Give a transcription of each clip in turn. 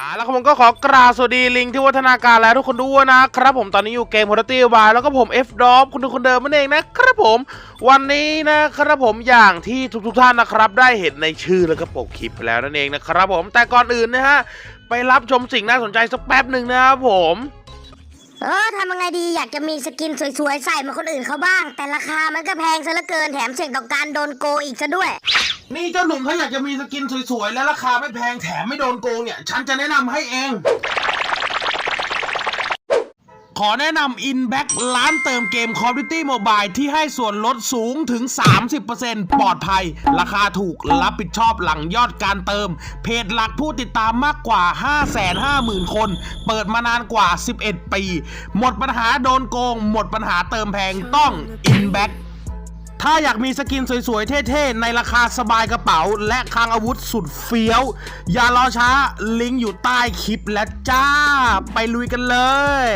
อ่าแล้วผมก็ขอกราบสวัสดีลิงที่วัฒนาการแล้วทุกคนด้วยนะครับผมตอนนี้อยู่เกม p o r t a t i v e แล้วก็ผม F d o p คุณทุกคนเดิมนั่นเองนะครับผม วันนี้นะครับผมอย่างที่ทุกๆท่านนะครับ ได้เห็นในชื่อแล้วก็ปกคลิปไปแล้วนั่นเองนะครับผมแต่ก่อนอื่นนะฮะไปรับชมสิ่งน่าสนใจสักแป๊บหนึ่งนะครับผมเออทำยังไงดีอยากจะมีสกินสวยๆ ใส่เหมาคนอื่นเขาบ้าง แต่ราคามันก็แพงซะเหลือเกินแถมเสี่ยงต่อการโดนโกงอีกซะด้วย นี่เจ้าหนุ่มเขาอยากจะมีสกินสวยๆ และราคาไม่แพงแถมไม่โดนโกงเนี่ย ฉันจะแนะนำให้เอง ขอแนะนำ InBack ร้านเติมเกม Call of Duty Mobile ที่ให้ส่วนลดสูงถึง 30%ปลอดภัย ราคาถูกรับผิดชอบหลังยอดการเติม เพจหลักผู้ติดตามมากกว่า 550,000 คน เปิดมานานกว่า 11 ปี หมดปัญหาโดนโกง หมดปัญหาเติมแพงต้อง InBack ถ้าอยากมีสกินสวยๆ เท่ๆ ในราคาสบายกระเป๋า และคลังอาวุธสุดเฟี้ยว อย่ารอช้าลิงก์อยู่ใต้คลิปและจ้า ไปลุยกันเลย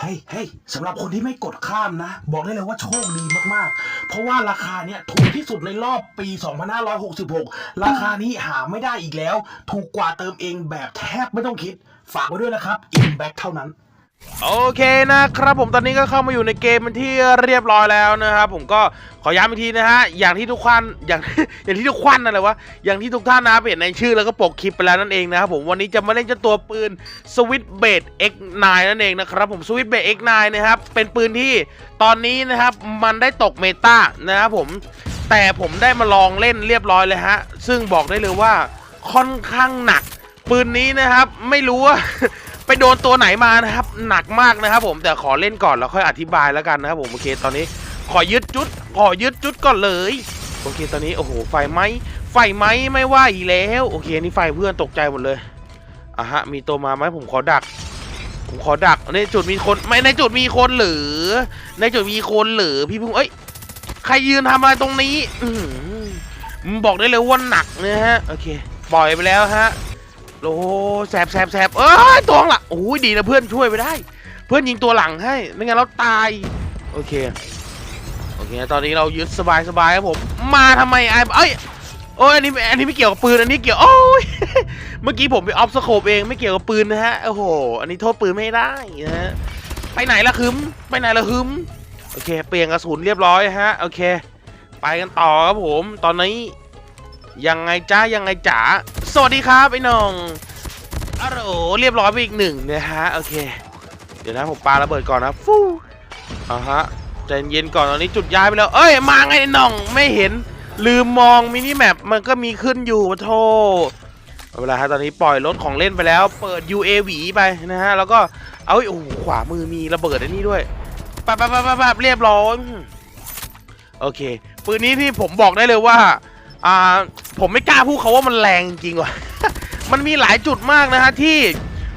เฮ้ยเฮ้ยสำหรับคนที่ไม่กดข้ามนะ บอกได้เลยว่าโชคดีมากๆ เพราะว่าราคาเนี้ยถูกที่สุดในรอบปี 2566 ราคานี้หาไม่ได้อีกแล้ว ถูกกว่าเติมเองแบบแทบไม่ต้องคิด ฝากไว้ด้วยนะครับ InBack เท่านั้น โอเคนะครับผมตอนนี้ก็เข้ามาอยู่ในเกมเป็นที่เรียบร้อยแล้วนะครับผมก็ขอย้ำอีกทีนะฮะอย่างที่ทุกท่านอย่างอย่างที่ทุกท่านนั่นแหละวะอย่างที่ทุกท่านนะเห็นในชื่อแล้วก็ปกคลิปไปแล้วนั่นเองนะครับผมวันนี้จะมาเล่นเจ้าตัวปืน Switch b a d X9 นั่นเองนะครับผม Switch b a d X9 นะครับเป็นปืนที่ตอนนี้นะครับมันได้ตกเมตานะครับผมแต่ผมได้มาลองเล่นเรียบร้อยเลยฮะซึ่งบอกได้เลยว่าค่อนข้างหนัก ปืนนี้นะครับไม่รู้ว่า ไปโดนตัวไหนมานะครับ หนักมากนะครับผมแต่ขอเล่นก่อนแล้วค่อยอธิบายแล้วกันนะครับผมโอเคตอนนี้ขอยึดจุด ขอยึดจุดก่อนเลยโอเคตอนนี้โอ้โหไฟไหมไฟไหมไม่ว่าอีแล้วโอเคนี่ไฟเพื่อนตกใจหมดเลยอะฮะมีตัวมาไหมผมขอดัก ผมขอดักในจุดมีคนไม่ในจุดมีคนหรือ ในจุดมีคนหรือพี่พุ่งเอ้ยใครยืนทำอะไรตรงนี้ อืบอกได้เลยว่าหนักนะฮะโอเค ปล่อยไปแล้วฮะ โอ้แสบแสบแสบเอ้ยตัวข้างหลังโอ้ยดีนะเพื่อนช่วยไปได้ เพื่อนยิงตัวหลังให้ ไม่งั้นเราตาย โอเค โอเค ตอนนี้เรายึดสบายสบายครับผม มาทำไมไอ้เอ้ยโอ้ยอันนี้อันนี้ไม่เกี่ยวกับปืนอันนี้เกี่ยวโอ้ยเมื่อกี้ผมไปออฟสโคปเองไม่เกี่ยวกับปืนนะฮะโอ้โหอันนี้โทษปืนไม่ได้นะฮะไปไหนละคึมไปไหนละคึมโอเค เปลี่ยนกระสุนเรียบร้อยฮะโอเค ไปกันต่อครับผม ตอนนี้ยังไงจ้ายังไงจ๋า วัสดีครับไอ้น้องอ้าวโหเรียบร้อยไปอีกหนึ่งนะฮะโอเค เดี๋ยวนะผมปาระเบิดก่อนนะฟูอ่าฮะใจเย็นก่อนตอนนี้จุดย้ายไปแล้ว เอ้ยมาไงไอ้น้องไม่เห็นลืมมองมินิแมปมันก็มีขึ้นอยู่โทเอาเวลาฮะตอนนี้ปล่อยรถของเล่นไปแล้ว เปิด UAV ไปนะฮะแล้วก็เอาโอ้ขวามือมีระเบิดอันนี้ด้วยปั๊บปั๊บปั๊บปั๊บเรียบร้อยโอเคปืนนี้ที่ผมบอกได้เลยว่า อ่าผมไม่กล้าพูดเขาว่ามันแรงจริงว่ะ มันมีหลายจุดมากนะฮะที่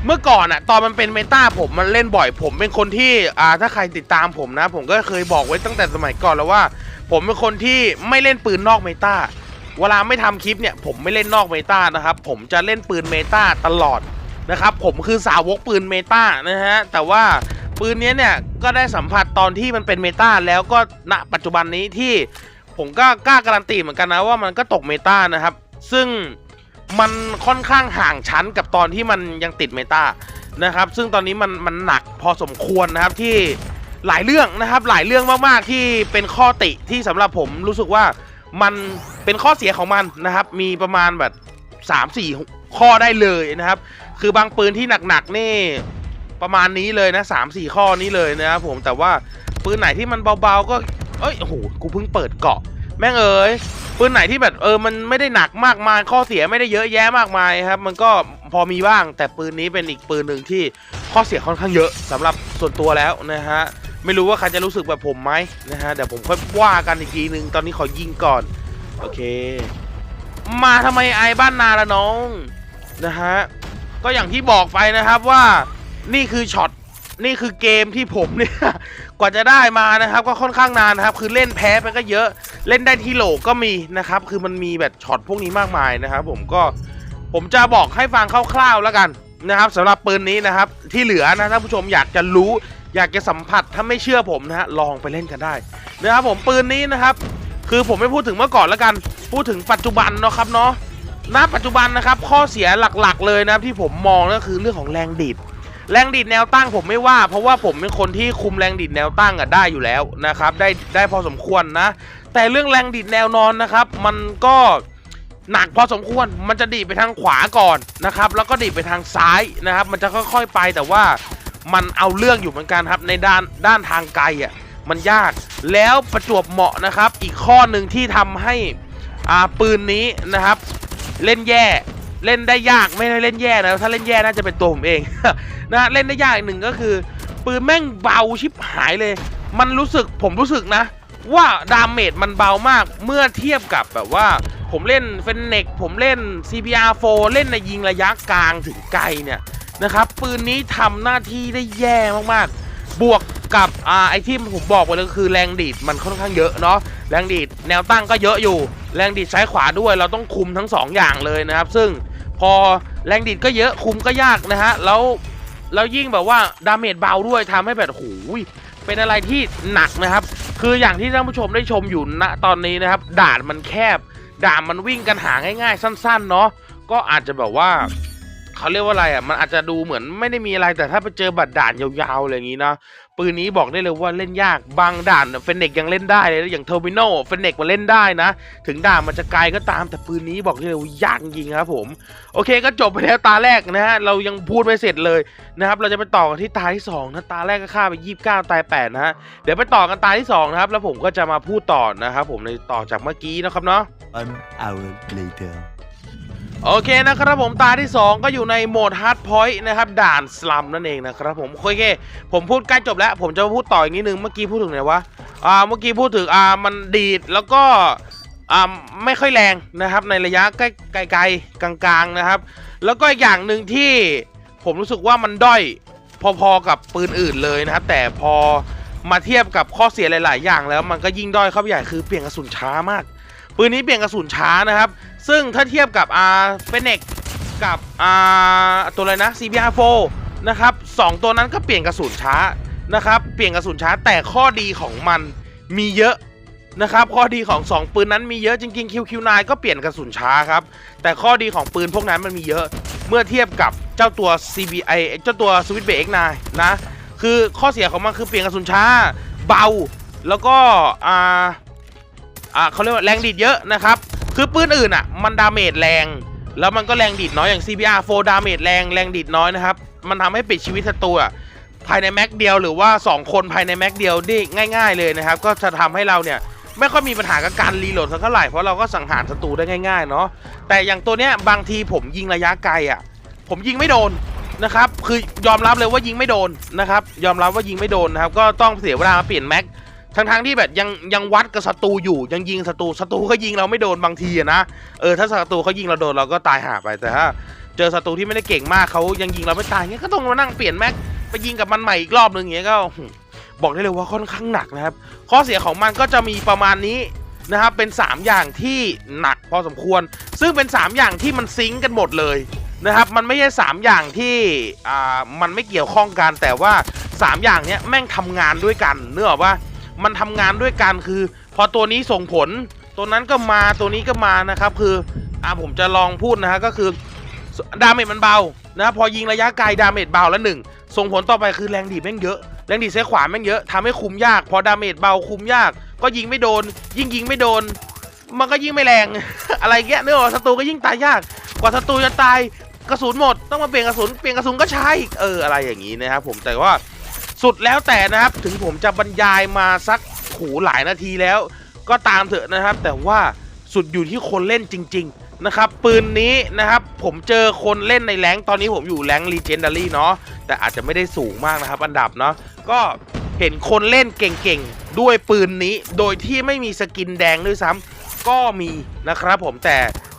เมื่อก่อนอะตอนมันเป็นเมตาผมมันเล่นบ่อย ผมเป็นคนที่อ่าถ้าใครติดตามผมนะ ผมก็เคยบอกไว้ตั้งแต่สมัยก่อนแล้วว่า ผมเป็นคนที่ไม่เล่นปืนนอกเมตาเวลาไม่ทำคลิปเนี่ย ผมไม่เล่นนอกเมตานะครับ ผมจะเล่นปืนเมตาตลอดนะครับผมคือสาวกปืนเมตานะฮะแต่ว่าปืนนี้เนี่ยก็ได้สัมผัสตอนที่มันเป็นเมตาแล้วก็ณปัจจุบันนี้ที่ ผมก็กล้าการันตีเหมือนกันนะว่ามันก็ตกเมตานะครับ ซึ่งมันค่อนข้างห่างชั้นกับตอนที่มันยังติดเมตานะครับ ซึ่งตอนนี้มันมันหนักพอสมควรนะครับที่หลายเรื่องนะครับหลายเรื่องมากๆที่เป็นข้อติที่สำหรับผมรู้สึกว่ามันเป็นข้อเสียของมันนะครับ มีประมาณแบบ3 4 ข้อได้เลยนะครับ คือบางปืนที่หนักๆนี่ประมาณนี้เลยนะ3 4ข้อนี้เลยนะครับผมแต่ว่าปืนไหนที่มันเบาๆก็ เอ้ยโอ้โหกูเพิ่งเปิดเกาะ แม่งเอ้ยปืนไหนที่แบบเออมันไม่ได้หนักมากมายข้อเสียไม่ได้เยอะแยะมากมายครับ มันก็พอมีบ้างแต่ปืนนี้เป็นอีกปืนหนึ่งที่ข้อเสียค่อนข้างเยอะสำหรับส่วนตัวแล้วนะฮะไม่รู้ว่าใครจะรู้สึกแบบผมไหมนะฮะเดี๋ยวผมค่อยว่ากันอีกทีหนึ่งตอนนี้ขอยิงก่อนโอเค มาทำไมไอ้บ้านนาละน้องนะฮะก็อย่างที่บอกไปนะครับว่านี่คือช็อต นี่คือเกมที่ผมเนี่ย กว่าจะได้มานะครับ ก็ค่อนข้างนานนะครับ คือเล่นแพ้ไปก็เยอะ เล่นได้ที่โหลก็มีนะครับ คือมันมีแบบช็อตพวกนี้มากมายนะครับผมก็ผมจะบอกให้ฟังคร่าวๆแล้วกันนะครับสำหรับปืนนี้นะครับ ที่เหลือนะท่านผู้ชมอยากจะรู้อยากจะสัมผัสถ้าไม่เชื่อผมนะฮะลองไปเล่นกันได้นะครับผมปืนนี้นะครับ คือผมไม่พูดถึงเมื่อก่อนแล้วกัน พูดถึงปัจจุบันเนาะครับเนาะณปัจจุบันนะครับข้อเสียหลักๆเลยนะครับที่ผมมองก็คือเรื่องของแรงดีด แรงดีดแนวตั้งผมไม่ว่า เพราะว่าผมเป็นคนที่คุมแรงดีดแนวตั้งอะได้อยู่แล้วนะครับได้ได้พอสมควรนะ แต่เรื่องแรงดีดแนวนอนนะครับ มันก็หนักพอสมควรมันจะดีดไปทางขวาก่อนนะครับ แล้วก็ดีดไปทางซ้ายนะครับ มันจะค่อยๆไปแต่ว่ามันเอาเรื่องอยู่เหมือนกันครับในด้านด้านทางไกลอะมันยากแล้วประจวบเหมาะนะครับ อีกข้อหนึ่งที่ทำให้อ่าปืนนี้นะครับ เล่นแย่เล่นได้ยากไม่ได้เล่นแย่นะถ้าเล่นแย่น่าจะเป็นตัวผมเอง นะเล่นได้ยากอีกหนึ่งก็คือ ปืนแม่งเบาชิบหายเลย มันรู้สึกผมรู้สึกนะ ว่าดาเมจมันเบามากเมื่อเทียบกับแบบว่า ผมเล่นเฟนเน็กผมเล่น CPR4 เล่นในยิงระยะกลางถึงไกลเนี่ยนะครับปืนนี้ทำหน้าที่ได้แย่มากๆ บวกกับอ่าไอที่ผมบอกไปเลยก็คือแรงดีดมันค่อนข้างเยอะเนาะแรงดีดแนวตั้งก็เยอะอยู่ แรงดีดซ้ายขวาด้วย เราต้องคุมทั้งสองอย่างเลยนะครับ ซึ่งพอแรงดีดก็เยอะคุมก็ยากนะฮะแล้ว แล้วยิ่งแบบว่าดาเมจเบาด้วยทำให้แบบโอ้โหเป็นอะไรที่หนักนะครับ คืออย่างที่ท่านผู้ชมได้ชมอยู่ณตอนนี้นะครับ ด่านมันแคบ ด่านมันวิ่งกันหาง่าย ๆ สั้น ๆ เนาะก็อาจจะแบบว่าเขาเรียกว่าอะไรอะมันอาจจะดูเหมือนไม่ได้มีอะไรแต่ถ้าไปเจอบัตรด่านยาวๆอะไรอย่างนี้นะ ปืนนี้บอกได้เลยว่าเล่นยากบางด่านเฟนเนกยังเล่นได้เลยอย่างเทอร์มินอลเฟนเนกมาเล่นได้นะ ถึงด่านมันจะไกลก็ตามแต่ปืนนี้บอกได้เลยว่ายากจริงครับผม โอเคก็จบไปแล้วตาแรกนะฮะเรายังพูดไม่เสร็จเลยนะครับเราจะไปต่อกันที่ตาที่สองนะตาแรกก็ฆ่าไป 29 ตาย8นะฮะเดี๋ยวไปต่อกันตาที่สองนะครับแล้วผมก็จะมาพูดต่อนะครับผมในต่อจากเมื่อกี้นะครับเนาะ One hour later. โอเคนะครับผมตาที่ 2 ก็อยู่ในโหมดฮาร์ดพอยต์นะครับด่านสลัมนั่นเองนะครับผมโอเค ผมพูดใกล้จบแล้ว ผมจะพูดต่ออีกนิดนึงเมื่อกี้พูดถึงไหนวะอ่าเมื่อกี้พูดถึงอ่ามันดีดแล้วก็อ่าไม่ค่อยแรงนะครับในระยะใกล้ไกลๆกลางๆนะครับ แล้วก็อีกอย่างหนึ่งที่ผมรู้สึกว่ามันด้อยพอๆกับปืนอื่นเลยนะครับ แต่พอมาเทียบกับข้อเสียหลาย ๆ อย่างแล้วมันก็ยิ่งด้อยเข้าไปใหญ่คือเปลี่ยนกระสุนช้ามาก ปืนนี้เปลี่ยนกระสุนช้านะครับ ซึ่งถ้าเทียบกับอ่าเฟเน็กกับอ่าตัวอะไรนะ CBR4 นะครับสองตัวนั้นก็เปลี่ยนกระสุนช้านะครับ เปลี่ยนกระสุนช้าแต่ข้อดีของมันมีเยอะนะครับ ข้อดีของสองปืนนั้นมีเยอะจริงๆ QQ9 ก็เปลี่ยนกระสุนช้าครับ แต่ข้อดีของปืนพวกนั้นมันมีเยอะเมื่อเทียบกับเจ้าตัว CBI เจ้าตัว Switch b a X9 นะ คือข้อเสียของมันคือเปลี่ยนกระสุนช้า เบาแล้วก็อ่าอ่าเขาเรียกว่าแรงดีดเยอะนะครับ คือปืนอื่นอะ มันดาเมจแรง แล้วมันก็แรงดีดน้อยอย่าง CBR 4ดาเมจแรงแรงดีดน้อยนะครับ มันทำให้ปิดชีวิตศัตรูอะภายในแม็กเดียวหรือว่า 2 คนภายในแม็กเดียวได้ง่าย ๆ เลยนะครับ ก็จะทำให้เราเนี่ยไม่ค่อยมีปัญหากับการรีโหลดสักเท่าไหร่เพราะเราก็สังหารศัตรูได้ง่ายๆเนาะแต่อย่างตัวเนี้ยบางทีผมยิงระยะไกลอะ ผมยิงไม่โดนนะครับคือยอมรับเลยว่ายิงไม่โดนนะครับ ยอมรับว่ายิงไม่โดนนะครับ ก็ต้องเสียเวลามาเปลี่ยนแม็ก ทั้งทงที่แบบยังยังวัดกับศัตรูอยู่ยังยิงศัตรูศัตรูก็ยิงเราไม่โดนบางทีอะนะเออถ้าศัตรูเขายิงเราโดนเราก็ตายห่าไปแต่ถ้าเจอศัตรูที่ไม่ได้เก่งมากเขายังยิงเราไม่ตายเงี้ยก็ต้องมานั่งเปลี่ยนแม็กไปยิงกับมันใหม่อีกรอบนึงอย่างเงี้ยก็บอกได้เลยว่าค่อนข้างหนักนะครับ ข้อเสียของมันก็จะมีประมาณนี้นะครับเป็น 3 อย่างที่หนักพอสมควร ซึ่งเป็น 3 อย่างที่มันซิงกันหมดเลยนะครับ มันไม่ใช่ 3 อย่างที่อ่ามันไม่เกี่ยวข้องกันแต่ว่า 3 อย่างเนี้ยแม่งทำงานด้วยกันเนื้อว่า มันทำงานด้วยกันคือ พอตัวนี้ส่งผล ตัวนั้นก็มาตัวนี้ก็มานะครับ คืออ่าผมจะลองพูดนะฮะก็คือดาเมจมันเบานะพอยิงระยะไกลดาเมจเบาแล้วหนึ่งส่งผลต่อไปคือแรงดีดแม่งเยอะแรงดีดซ้ายขวาแม่งเยอะทำให้คุมยาก พอดาเมจเบาคุมยาก ก็ยิงไม่โดน ยิ่งยิงไม่โดน มันก็ยิ่งไม่แรง อะไรเงี้ยเนื้อศัตรูก็ยิ่งตายยาก กว่าศัตรูจะตายกระสุนหมดต้องมาเปลี่ยนกระสุนเปลี่ยนกระสุนก็ใช้อีกเอออะไรอย่างนี้นะครับผมแต่ว่า สุดแล้วแต่นะครับ ถึงผมจะบรรยายมาสักหูหลายนาทีแล้ว ก็ตามเถอะนะครับ แต่ว่าสุดอยู่ที่คนเล่นจริง ๆ นะครับ ปืนนี้นะครับ ผมเจอคนเล่นในแรงตอนนี้ผมอยู่แรงลีเจนดารี่เนาะแต่อาจจะไม่ได้สูงมากนะครับ อันดับเนาะก็เห็นคนเล่นเก่งๆ ด้วยปืนนี้ โดยที่ไม่มีสกินแดงด้วยซ้ำก็มีนะครับผมแต่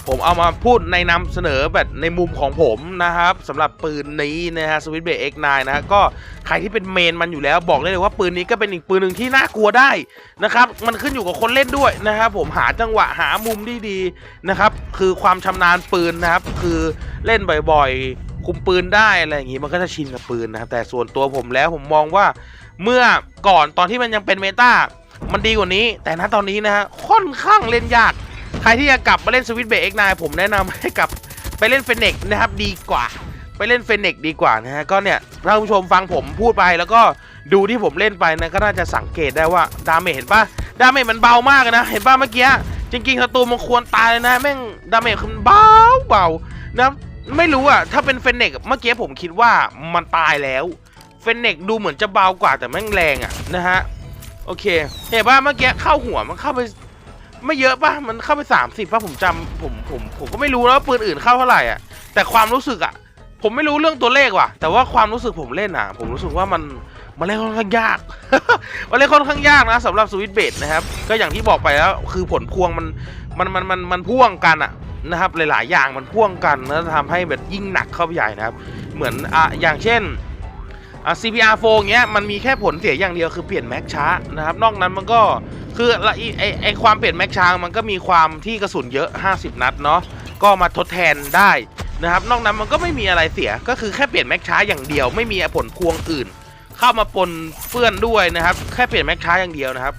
ผมเอามาพูดในนำเสนอแบบในมุมของผมนะครับสำหรับปืนนี้นะฮะสวิตเบร X9 นะฮะก็ใครที่เป็นเมนมันอยู่แล้วบอกได้เลยว่าปืนนี้ก็เป็นอีกปืนหนึ่งที่น่ากลัวได้นะครับมันขึ้นอยู่กับคนเล่นด้วยนะครับผมหาจังหวะหามุมที่ดีนะครับคือความชำนาญปืนนะครับคือเล่นบ่อยๆ คุมปืนได้อะไรอย่างงี้มันก็จะชินกับปืนนะครับแต่ส่วนตัวผมแล้วผมมองว่าเมื่อก่อนตอนที่มันยังเป็นเมตามันดีกว่านี้ แต่ณตอนนี้นะฮะค่อนข้างเล่นยาก ใครที่จะกลับมาเล่นสวิตเบรกเอ็กนผมแนะนำให้กลับไปเล่นเฟนเน็กนะครับดีกว่า ไปเล่นเฟนเน็กดีกว่านะฮะก็เนี่ยท่านผู้ชมฟังผมพูดไปแล้วก็ดูที่ผมเล่นไปนะก็น่าจะสังเกตได้ว่าดาเมจเห็นปะดาเมจมันเบามากนะเห็นปะเมื่อกี้จริงๆศัตรูมันควรตายเลยนะแม่งดาเมจมันเบาเบานะไม่รู้อะถ้าเป็นเฟนเน็กเมื่อกี้ผมคิดว่ามันตายแล้วเฟนเน็กดูเหมือนจะเบากว่าแต่แม่งแรงอะนะฮะโอเคเห็นปะเมื่อกี้เข้าหัวมันเข้าไป ไม่เยอะป่ะ มันเข้าไปสามสิบป่ะผมจำผมผมผมก็ไม่รู้แล้วปืนอื่นเข้าเท่าไหร่อะ แต่ความรู้สึกอะ ผมไม่รู้เรื่องตัวเลขว่ะ แต่ว่าความรู้สึกผมเล่นอะ ผมรู้สึกว่ามันมันเล่นค่อนข้างยาก มันเล่นค่อนข้างยากนะสำหรับสวิตเบดนะครับ ก็อย่างที่บอกไปแล้ว คือผลพวงมันมันมันมันมันพ่วงกันอะนะครับ หลาย ๆ อย่างมันพ่วงกันแล้วทำให้แบบยิ่งหนักเข้าไปใหญ่นะครับ เหมือนอะอย่างเช่นอะ CPR 4เงี้ยมันมีแค่ผลเสียอย่างเดียวคือเปลี่ยนแม็กช้านะครับ นอกนั้นมันก็ คือละไอไอ้ไอความเปลี่ยนแม็กช้ามันก็มีความที่กระสุนเยอะ 50 นัดเนาะก็มาทดแทนได้นะครับนอกนั้นมันก็ไม่มีอะไรเสียก็คือแค่เปลี่ยนแม็กช้าอย่างเดียวไม่มีผลพวงอื่น เข้ามาปนเปื้อนด้วยนะครับ แค่เปลี่ยนแม็กช้าอย่างเดียวนะครับ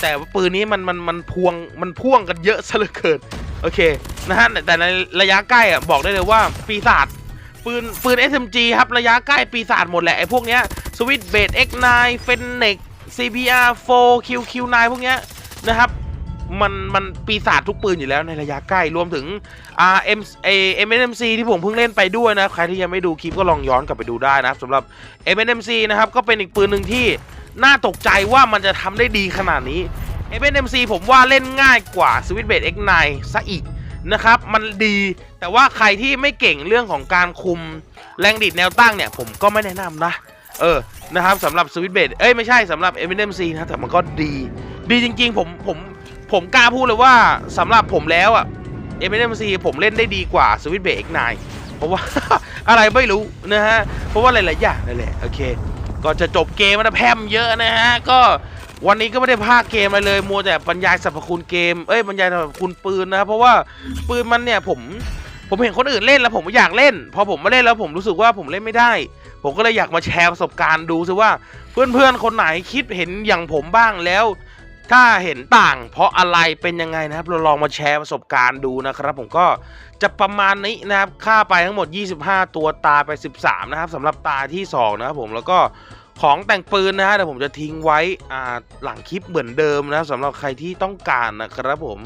แต่ว่าปืนนี้มันมันมันพวงมันพ่วงกันเยอะซะเหลือเกินโอเคนะฮะแต่ในระยะใกล้อะบอกได้เลยว่าปีศาจปืนปืน SMG ครับระยะใกล้ปีศาจหมดแหละไอ้พวกเนี้ยสวิตเบด X9 f e n n e c CPR 4 QQ9 พวกเนี้ยนะครับมันมันปีศาจทุกปืนอยู่แล้วในระยะใกล้รวมถึง RM เอ MNMC ที่ผมเพิ่งเล่นไปด้วยนะใครที่ยังไม่ดูคลิปก็ลองย้อนกลับไปดูได้นะสำหรับ MNMC นะครับก็เป็นอีกปืนหนึ่งที่น่าตกใจว่ามันจะทำได้ดีขนาดนี้ MNMC ผมว่าเล่นง่ายกว่า Switch b a d X9 ซะอีกนะครับมันดีแต่ว่าใครที่ไม่เก่งเรื่องของการคุมแรงดีดแนวตั้งเนี่ยผมก็ไม่แนะนำนะ เออนะครับสำหรับสวิตเบดเอ้ยไม่ใช่สำหรับ m m c นะแต่มันก็ดี ดีจริง ๆ ผมผมผมกล้าพูดเลยว่าสำหรับผมแล้วอะ m m c ผมเล่นได้ดีกว่าสวิตเบด X9 เพราะว่าอะไรไม่รู้นะฮะ เพราะว่าหลายๆอย่างนั่นแหละโอเค ก็จะจบเกมมันแพมเยอะนะฮะ ก็วันนี้ก็ไม่ได้พากเกมอะไรเลย มัวแต่บรรยายสรรพคุณเกม เอ้ยบรรยายสรรพคุณปืนนะครับเพราะว่าปืนมันเนี่ยผมผมเห็นคนอื่นเล่นแล้วผมอยากเล่น พอผมมาเล่นแล้วผมรู้สึกว่าผมเล่นไม่ได้ ผมก็เลยอยากมาแชร์ประสบการณ์ดูซิว่า เพื่อนๆ คนไหนคิดเห็นอย่างผมบ้างแล้ว ถ้าเห็นต่างเพราะอะไรเป็นยังไงนะครับ เราลองมาแชร์ประสบการณ์ดูนะครับ ผมก็จะประมาณนี้นะครับค่าไปทั้งหมด 25 ตัวตาไป 13 นะครับสำหรับตาที่ 2 นะครับผมแล้วก็ของแต่งปืนนะฮะเดี๋ยวผมจะทิ้งไว้หลังคลิปเหมือนเดิมนะสำหรับใครที่ต้องการนะครับผม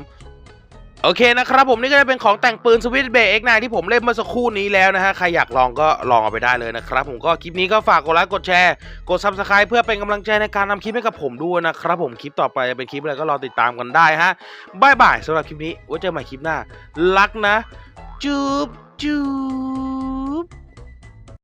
โอเคนะครับผมนี่ก็จะเป็นของแต่งปืนสวิตเบเอ็กไนที่ผมเล่นเมื่อสักครู่นี้แล้วนะฮะ ใครอยากลองก็ลองเอาไปได้เลยนะครับ ผมก็คลิปนี้ก็ฝากกดไลค์กดแชร์ กดซับสไคร b e เพื่อเป็นกำลังใจในการทำคลิปให้กับผมด้วยนะครับผมคลิปต่อไปจะเป็นคลิปอะไรก็รอติดตามกันได้ฮะบายบายสำหรับคลิปนี้ไว้เจอใหม่คลิปหน้ารักนะจุ๊บจุ๊บ